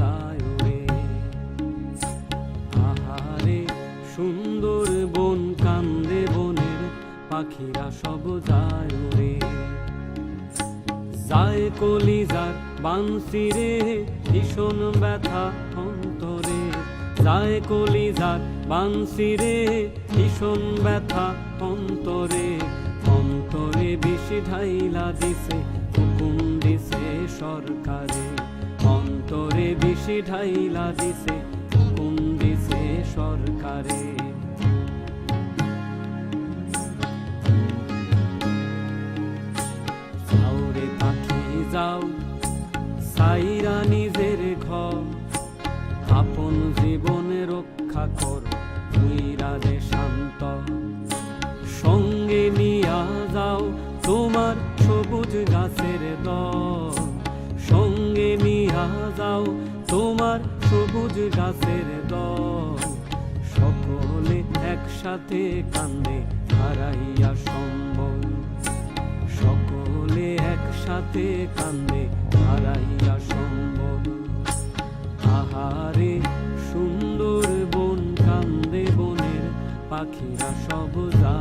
পাখিরা সব যায় রে আহারে সুন্দর বন কান্দে বনের পাখিরা সব যায় রে যায় কলিজার বাংসি রে, ভীষণ ব্যথা অন্তরে। যায় কলিজার বাংসি রে, ভীষণ ব্যথা অন্তরে। অন্তরে বেশি ঢাইলা দিছে, হুকুম দিছে সরকারে। অন্তরে বেশি ঢাইলা দিছে হুকুম দিছে সরকারে। যাও, সাইরা নিজের ঘর। আপন জীবনে রক্ষা কর যে শান্ত। সঙ্গে নিয়া যাও তোমার সবুজ গাছের দল। যাও তোমার সবুজ গাছের দল। সকলে একসাথে কান্দে, হারাইয়া সম্বল। সকলে একসাথে কান্দে, হারাইয়া সম্ভব আহারে সুন্দর বন, কান্দে বনের পাখিরা সব যায়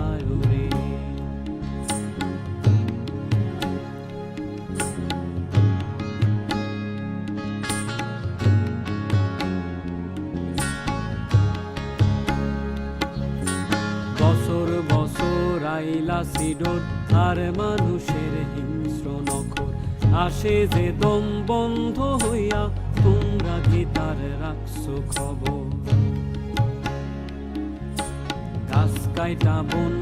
বছর সিডোর আর মানুষের হিংস্র নখর। আসে যে দম বন্ধ হইয়া, তোমরা কি তার রাখছো খবর? গাছ কাইটা বন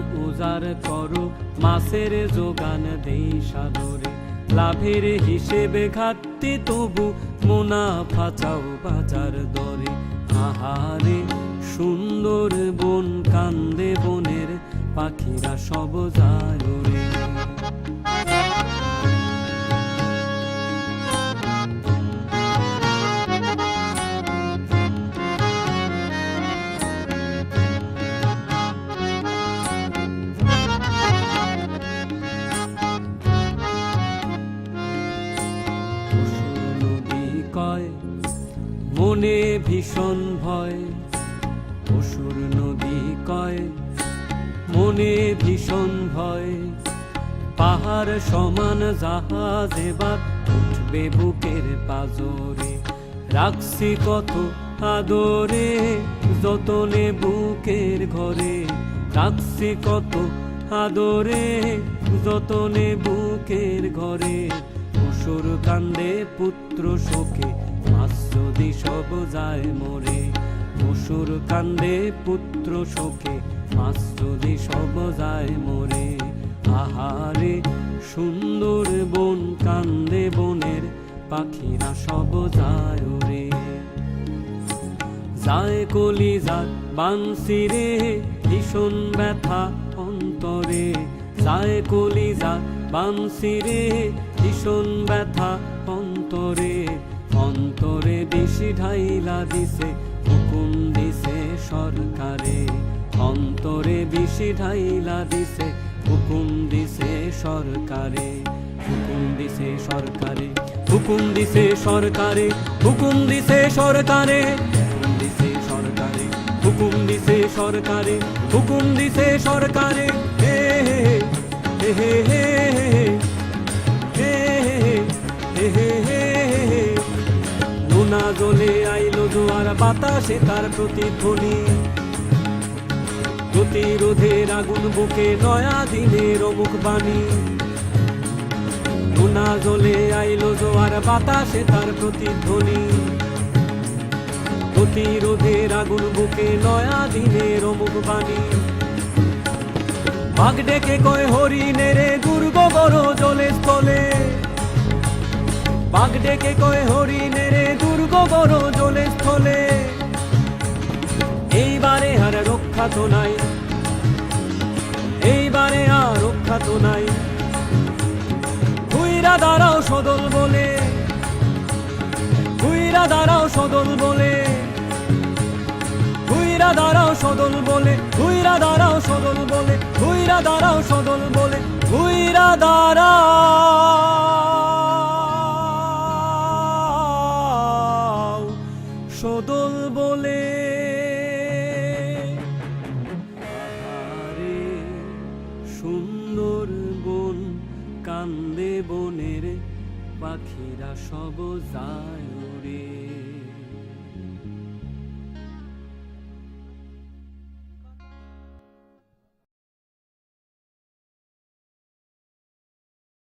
করো, মাছের যোগান দেই সাদরে। লাভের হিসেবে ঘাটতি তবু মুনাফা চাও বাজার দরে। আহারে সুন্দর বন কান্দে বনের পাখিরা সব যায় কয় মনে ভীষণ ভয়। পশুর নদী কয় মনে ভীষণ ভয়। পাহাড় সমান জাহাজ এবার উঠবে বুকের পাজরে। রাখছি কত আদরে, যতনে বুকের ঘরে। রাখছি কত আদরে, যতনে বুকের ঘরে। অসুর কান্দে পুত্র শোকে মাস যদি সব যায় মরে। অসুর কান্দে পুত্র শোকে মাসদি সব যায় মরে। আহারে সুন্দর বন কান্দে বনের, পাখিরা সব যায় রে যায় কলিজার বাংসি রে ভীষণ ব্যথা অন্তরে। যায় কলিজার বাংসি রে ভীষণ ব্যথা অন্তরে। অন্তরে বেশি ঢাইলা দিছে সরকারে অন্তরে বেশি ঢাইলা দিছে হুকুম দিছে সরকারে হুকুম দিছে সরকারে হুকুম দিছে সরকারে হুকুম দিছে সরকারে হুকুম দিছে সরকারে হুকুম দিছে সরকারে হুকুম দিছে সরকারে হে হে হে হে হে হে হে হে হে নোনা জলে আইলো জোয়ার বাতাসে তার প্রতিধ্বনি। প্রতিরোধের আগুন বুকে নয়া দিনের অমুক বাণী। নোনা জলে আইলো জোয়ার বাতাসে তার প্রতিধ্বনি। প্রতিরোধের আগুন বুকে নয়া দিনের অমুক বাণী। বাঘ ডেকে কয় হরিণের দুর্গ বড় জলে স্থলে। বাঘ ডেকে কয় হরিণের দুর্গ বড় জলে স্থলে এইবারে আর রক্ষা তো নাই। এইবারে আর রক্ষা তো নাই। ঘুইরা দাঁড়াও সদল বলে। ঘুইরা দাঁড়াও সদল বলে। ঘুইরা দাঁড়াও সদল বলে। ঘুইরা দাঁড়াও সদল বলে। ঘুইরা দাঁড়াও সদল বলে। ঘুইরা দাঁড়াও পাখিরা সব যায়।